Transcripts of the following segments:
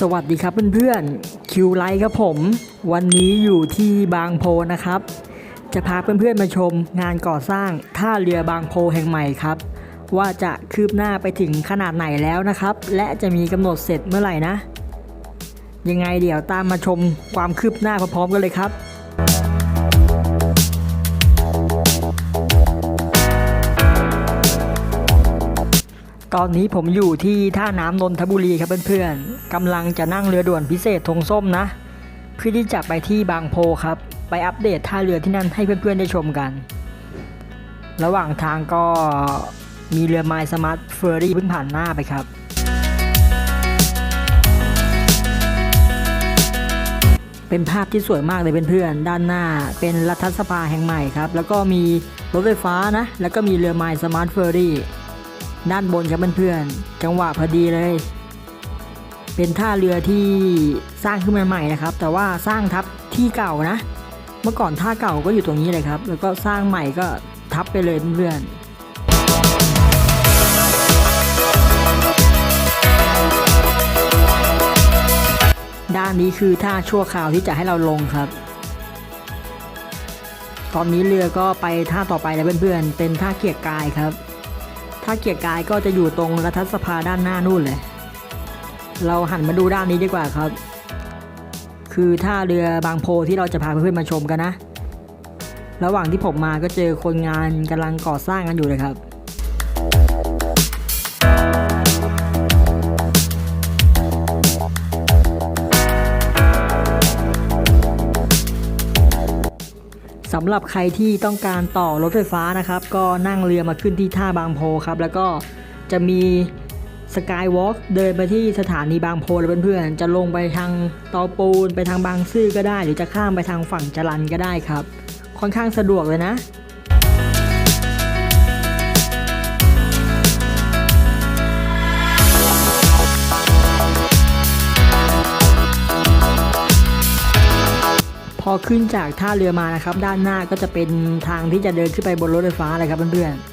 สวัสดีครับเพื่อนๆคิวไลท์ครับผม วันนี้อยู่ที่บางโพนะครับ จะพาเพื่อนๆมาชมงานก่อสร้างท่าเรือบางโพแห่งใหม่ครับ ว่าจะคืบหน้าไปถึงขนาดไหนแล้วนะครับ และจะมีกำหนดเสร็จเมื่อไหร่นะ ยังไงเดี๋ยวตามมาชมความคืบหน้าพร้อมๆกันเลยครับ ตอนนี้ผมอยู่ที่ท่าน้ำนนทบุรีครับเพื่อนๆกำลังจะนั่งเรือด่วนพิเศษธงส้มนะ เพื่อที่จะไปที่บางโพครับ ไปอัปเดตท่าเรือที่นั่นให้เพื่อนๆได้ชมกัน ระหว่างทางก็มีเรือไมล์สมาร์ทเฟอร์รี่เพิ่งผ่านหน้าไปครับ เป็นภาพที่สวยมากเลยเพื่อนๆ ด้านหน้าเป็นรัฐสภาแห่งใหม่ครับ แล้วก็มีรถไฟฟ้านะ แล้วก็มีเรือไมล์สมาร์ทเฟอร์รี่ ด้านบนครับเพื่อนๆจังหวะพอดีเลย เป็นท่าเรือที่สร้างขึ้นมาใหม่นะครับ แต่ว่าสร้างทับที่เก่านะ เมื่อก่อนท่าเก่าก็อยู่ตรงนี้เลยครับ แล้วก็สร้างใหม่ก็ทับไปเลยเพื่อนๆด้านนี้คือท่าชั่วคราวที่จะให้เราลงครับ ตอนนี้เรือก็ไปท่าต่อไปแล้วเพื่อนๆ เป็นท่าเกียรกายครับ ถ้าเกียร์กายก็จะอยู่ตรงรัฐสภาด้านหน้านู่นเลย เราหันมาดูด้านนี้ดีกว่าครับ คือท่าเรือบางโพที่เราจะพาเพื่อนๆมาชมกันนะ ระหว่างที่ผมมาก็เจอคนงานกำลังก่อสร้างกันอยู่เลยครับ สำหรับใครที่ต้องการต่อรถไฟฟ้านะครับ ก็นั่งเรือมาขึ้นที่ท่าบางโพครับ แล้วก็จะมีสกายวอล์กเดินไปที่สถานีบางโพเลยเพื่อนๆจะลงไปทางเตาปูน ไปทางบางซื่อก็ได้ หรือจะข้ามไปทางฝั่งจรันก็ได้ครับ ค่อนข้างสะดวกเลยนะ พอขึ้นจากท่าเรือมานะครับ ด้านหน้าก็จะเป็นทางที่จะเดินขึ้นไปบนรถไฟฟ้าเลยครับเพื่อนๆ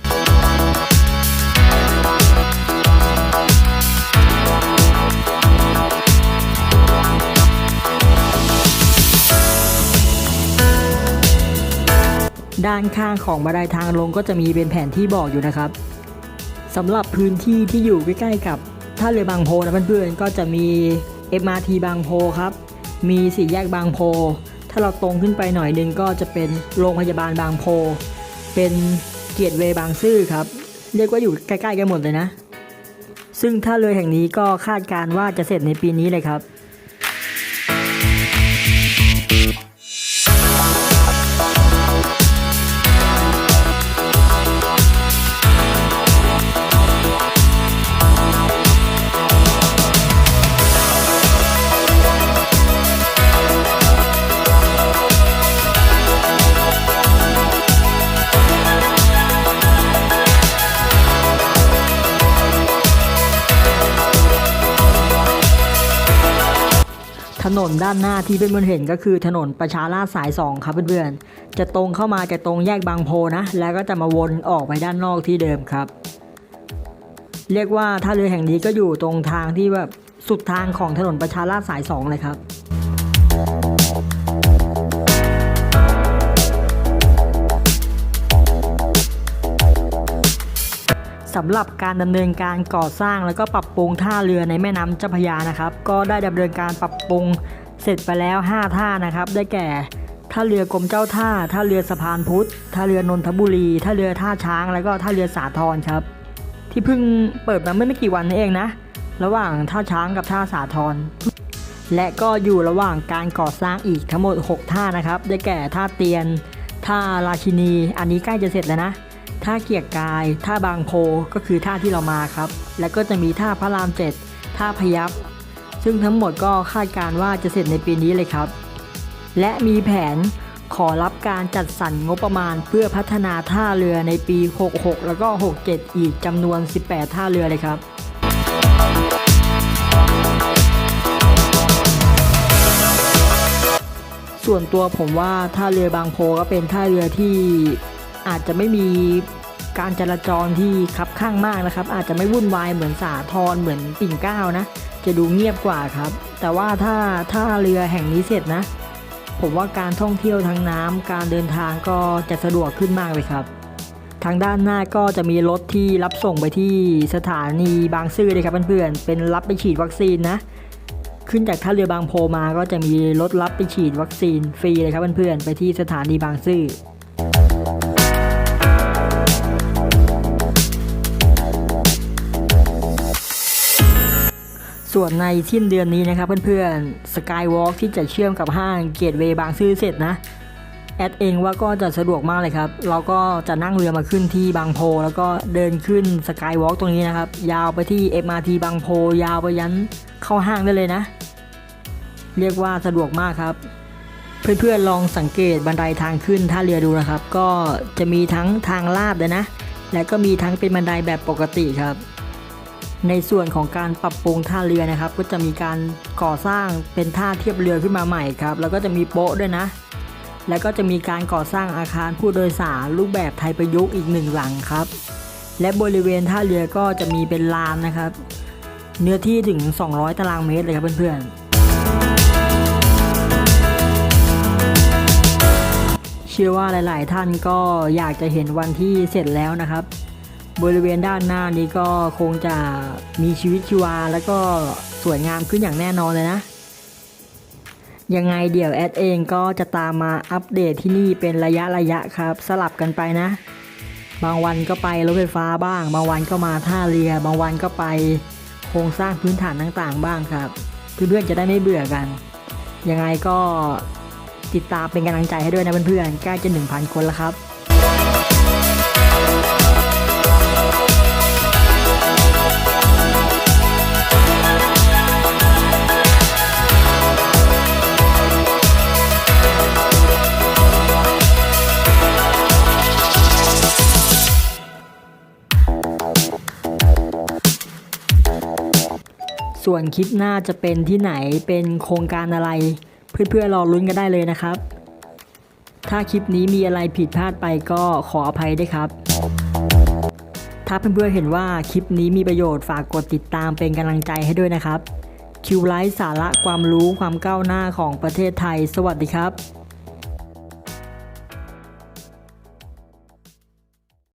ด้านข้างของบันไดทางลงก็จะมีเป็นแผนที่บอกอยู่นะครับสำหรับพื้นที่ที่อยู่ใกล้ๆกับท่าเรือบางโพนะเพื่อนๆก็จะมี MRT บางโพครับ มีสี่แยกบางโพ ถ้าเราตรงขึ้นไปหน่อยหนึงก็จะเป็นโรงพยาบาลบางโพ เป็นเกียรติเวย์บางซื่อครับ เรียกว่าอยู่ใกล้ๆกันหมดเลยนะ ซึ่งท่าเรือแห่งนี้ก็คาดการว่าจะเสร็จในปีนี้เลยครับ นนด้านหน้าที่เพื่อนๆเห็นก็คือถนนประชาราษฎร์สาย 2 ครับเพื่อนๆ จะตรงเข้ามาจะตรงแยกบางโพนะ แล้วก็จะมาวนออกไปด้านนอกที่เดิมครับ เรียกว่าท่าเรือแห่งนี้ก็อยู่ตรงทางที่แบบสุดทางของถนนประชาราษฎร์สาย 2 เลยครับ สำหรับการดำเนินการก่อสร้างแล้วก็ปรับปรุงท่าเรือในแม่น้ำเจ้าพระยานะครับ ก็ได้ดำเนินการปรับปรุงเสร็จไปแล้ว 5 ท่านะครับ ได้แก่ท่าเรือกรมเจ้าท่า ท่าเรือสะพานพุทธ ท่าเรือนนทบุรี ท่าเรือท่าช้าง แล้วก็ท่าเรือสาทรครับ ที่เพิ่งเปิดมาเมื่อไม่กี่วันนี้เองนะ ระหว่างท่าช้างกับท่าสาทร และก็อยู่ระหว่างการก่อสร้างอีกทั้งหมด 6 ท่านะครับ ได้แก่ท่าเตียน ท่าราชินี อันนี้ใกล้จะเสร็จแล้วนะ ท่าเกียรกาย ท่าบางโพก็คือท่าที่เรามาครับ แล้วก็จะมีท่าพระรามเจ็ดท่าพยัพซึ่งทั้งหมดก็คาดการว่าจะเสร็จในปีนี้เลยครับ และมีแผนขอรับการจัดสรรงบประมาณเพื่อพัฒนาท่าเรือในปี 66 แล้วก็ 67 อีกจำนวน 18 ท่าเรือเลยครับ ส่วนตัวผมว่าท่าเรือบางโพก็เป็นท่าเรือที่ อาจจะไม่มีการจราจรที่คับข้างมากนะครับ อาจจะไม่วุ่นวายเหมือนสาทรเหมือนปิ่นเก้านะ จะดูเงียบกว่าครับ แต่ว่าถ้าถ้าเรือแห่งนี้เสร็จนะ ผมว่าการท่องเที่ยวทางน้ำการเดินทางก็จะสะดวกขึ้นมากเลยครับ ทางด้านหน้าก็จะมีรถที่รับส่งไปที่สถานีบางซื่อเลยครับเพื่อนๆ เป็นรับไปฉีดวัคซีนนะ ขึ้นจากท่าเรือบางโพมาก็จะมีรถรับไปฉีดวัคซีนฟรีเลยครับเพื่อนๆ ไปที่สถานีบางซื่อ ส่วนในสิ้นเดือนนี้นะครับเพื่อนๆ Skywalk ที่จะเชื่อมกับห้างเกตเวย์บางซื่อเสร็จนะ แอดเองว่าก็จะสะดวกมากเลยครับ เราก็จะนั่งเรือมาขึ้นที่บางโพ แล้วก็เดินขึ้นสกายวอล์กตรงนี้นะครับ ยาวไปที่ MRT บางโพ ยาวไปยันเข้าห้างได้เลยนะ เรียกว่าสะดวกมากครับเพื่อนๆลองสังเกตบันไดทางขึ้นท่าเรือดูนะครับ ก็จะมีทั้งทางลาดเลยนะ และก็มีทั้งเป็นบันไดแบบปกติครับ ในส่วนของการปรับปรุงท่าเรือนะครับ ก็จะมีการก่อสร้างเป็นท่าเทียบเรือขึ้นมาใหม่ครับ แล้วก็จะมีโป๊ะด้วยนะ แล้วก็จะมีการก่อสร้างอาคารผู้โดยสารรูปแบบไทยประยุกต์อีกหนึ่งหลังครับ และบริเวณท่าเรือก็จะมีเป็นลานนะครับ เนื้อที่ถึง 200 ตารางเมตรเลยครับเพื่อนๆเชื่อว่าหลาย ๆ ท่านก็อยากจะเห็นวันที่เสร็จแล้วนะครับ บริเวณด้านหน้านี้ก็คงจะมีชีวิตชีวา แล้วก็สวยงามขึ้นอย่างแน่นอนเลยนะ ยังไงเดี๋ยวแอดเองก็จะตามมาอัปเดตที่นี่เป็นระยะระยะครับ สลับกันไปนะ บางวันก็ไปรถไฟฟ้าบ้าง บางวันก็มาท่าเรือ บางวันก็ไปโครงสร้างพื้นฐานต่างๆ บ้างครับเพื่อนๆจะได้ไม่เบื่อกัน ยังไงก็ติดตามเป็นกำลังใจให้ด้วยนะเพื่อนๆใกล้จะ1,000 คนแล้วครับ ส่วนคลิปหน้าจะเป็นที่ไหนเป็นโครงการอะไร เพื่อนๆรอลุ้นกันได้เลยนะครับ ถ้าคลิปนี้มีอะไรผิดพลาดไปก็ขออภัยด้วยครับ ถ้าเพื่อนๆเห็นว่าคลิปนี้มีประโยชน์ฝากกดติดตามเป็นกำลังใจให้ด้วยนะครับคิวไลฟ์สาระความรู้ความก้าวหน้าของประเทศไทย สวัสดีครับ